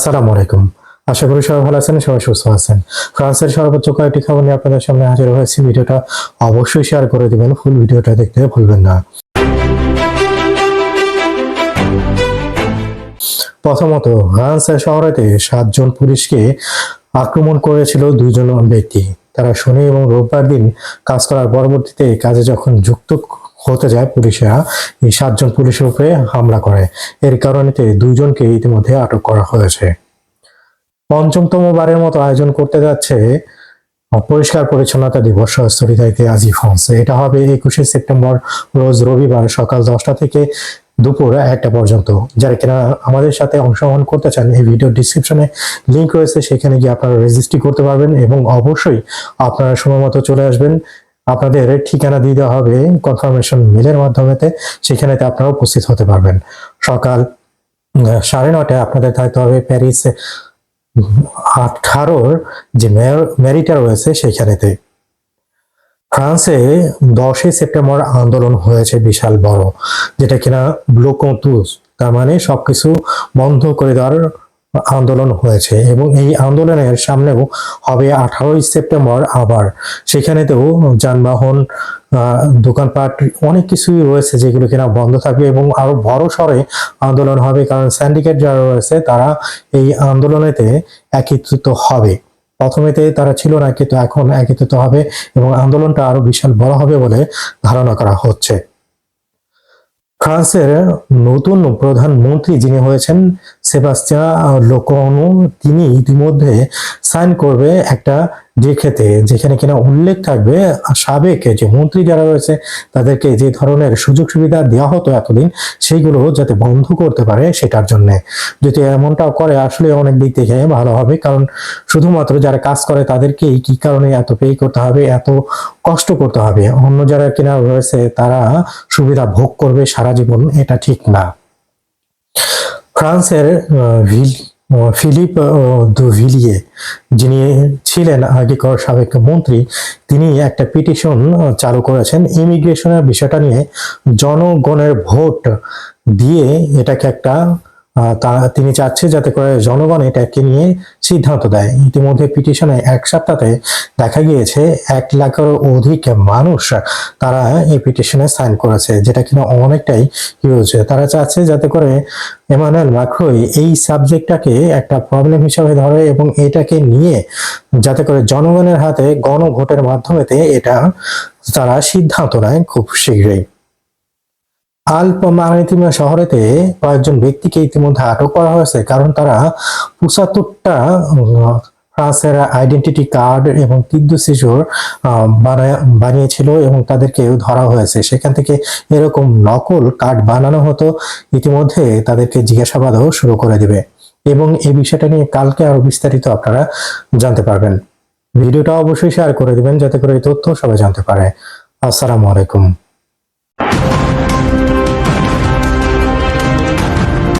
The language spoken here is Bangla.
আসসালামু আলাইকুম। আশা করি সবাই ভালো আছেন, সবাই সুস্থ আছেন। ফ্রান্সের সর্বোচ্চ কয়েকটি খবর নিয়ে আপনাদের সামনে হাজির হয়েছি। ভিডিওটা অবশ্যই শেয়ার করে দিবেন ফুল ভিডিওটা দেখতে ভুলবেন না। প্রথমত, ফ্রান্সের শহরেতে সাতজন পুলিশকে আক্রমণ করেছিল দুজন ব্যক্তি। তারা শনি এবং রোববার দিন কাজ করার পরবর্তীতে কাজে যখন যুক্ত হতে যায় পুলিশেরা এই সাতজন পুলিশের উপরে হামলা করে। এর কারণেতে দুইজনকে ইতিমধ্যে আটক করা হয়েছে। পঞ্চমতম বারের মতো আয়োজন করতে যাচ্ছে পরিষ্কার পরিচ্ছন্নতা দিবস সরিদাইতে আজি ফ্রান্সে এটা হবে একুশে সেপ্টেম্বর, রোজ রবিবার সকাল দশটা থেকে দুপুর একটা পর্যন্ত। যারা কিনা আমাদের সাথে অংশগ্রহণ করতে চান, এই ভিডিও ডিসক্রিপশনে লিঙ্ক রয়েছে, সেখানে গিয়ে আপনারা রেজিস্ট্রি করতে পারবেন এবং অবশ্যই আপনারা সময় মতো চলে আসবেন। আপনাদের ঠিকানা দিয়ে দেওয়া হবে কনফার্মেশন মেলের মাধ্যমেতে সেখানেতে আপনারা উপস্থিত হতে পারবেন। সকাল সাড়ে নটায় আপনাদের থাকতে হবে প্যারিস আঠারোর যে ম্যারিটা রয়েছে সেখানেতে ফ্রান্সে দশই সেপ্টেম্বর আন্দোলন হয়েছে বিশাল বড়, যেটা কিনা ব্লোকতুস, তার মানে সবকিছু বন্ধ করে দেওয়ার আন্দোলন হয়েছে এবং এই আন্দোলনের সামনেও হবে আঠারোই সেপ্টেম্বর আবার। সেখানেতেও যানবাহন দোকানপাট অনেক কিছুই রয়েছে যেগুলো কিনা বন্ধ থাকবে এবং আরও বড় সড়ে আন্দোলন হবে কারণ স্যান্ডিকেট যারা রয়েছে তারা এই আন্দোলনেতে একত্রিত হবে। প্রথমেতে তারা ছিল না, কিন্তু এখন একত্রিত হবে এবং আন্দোলনটা আরও বিশাল বড় হবে বলে ধারণা করা হচ্ছে। ফ্রান্সের নতুন প্রধানমন্ত্রী যিনি হয়েছেন সেবাস্টিয়া লোকনু তিনি ইতিমধ্যে সাইন করবে একটা ডেকেতে যেখানে কিনা উল্লেখ থাকবে সাবেক যে মন্ত্রী যারা রয়েছে, তাদেরকে যে ধরনের সুযোগ সুবিধা দেওয়া হতো এতদিন, সেইগুলো যাতে বন্ধ করতে পারে সেটার জন্য। যদি এমনটাও করে, আসলে অনেক দিক থেকে ভালো হবে। কারণ শুধুমাত্র যারা কাজ করে, তাদেরকেই কি কারণে এত পে করতে হবে, এত কষ্ট করতে হবে? অন্য যারা কিনা রয়েছে, তারা সুবিধা ভোগ করবে সারা জীবন, এটা ঠিক না। ফ্রান্সের ফিলিপ দুভিলিয়ে, যিনি ছিলেন আগেকার সাবেক মন্ত্রী, তিনি একটা পিটিশন চালু করেছেন ইমিগ্রেশনের বিষয়টা নিয়ে জনগণের ভোট দিয়ে এটাকে একটা তিনি চাচ্ছে যাতে করে জনগণ এটাকে নিয়ে সিদ্ধান্ত দেয়। ইতিমধ্যে পিটিশনে এক সপ্তাহে দেখা গিয়েছে, এক লাখের অধিক মানুষ তারা এই পিটিশনে সাইন করেছে, যেটা কিনা অনেকটাই হিউজ তারা চাচ্ছে যাতে করে এমানুয়েল মাক্রোই এই সাবজেক্টটাকে একটা প্রবলেম হিসাবে ধরে এবং এটাকে নিয়ে যাতে করে জনগণের হাতে গণভোটের মাধ্যমেতে এটা তারা সিদ্ধান্ত নেয় খুব শীঘ্রই। আল্প শহরেতে কয়েকজন ব্যক্তিকে ইতিমধ্যে আটক করা হয়েছে, কারণ তারা পঁচাত্তরটা ফ্রান্সের আইডেন্টিটি কার্ড এবং তিব্দ শিশুর বানিয়েছিল এবং তাদেরকে ধরা হয়েছে। সেখান থেকে এরকম নকল কার্ড বানানো হতো, ইতিমধ্যে তাদেরকে জিজ্ঞাসাবাদও শুরু করে দিবে। এবং এই বিষয়টা নিয়ে কালকে আরও বিস্তারিত আপনারা জানতে পারবেন। ভিডিওটা অবশ্যই শেয়ার করে দিবেন, যাতে করে এই তথ্য সবাই জানতে পারে। আসসালামু আলাইকুম।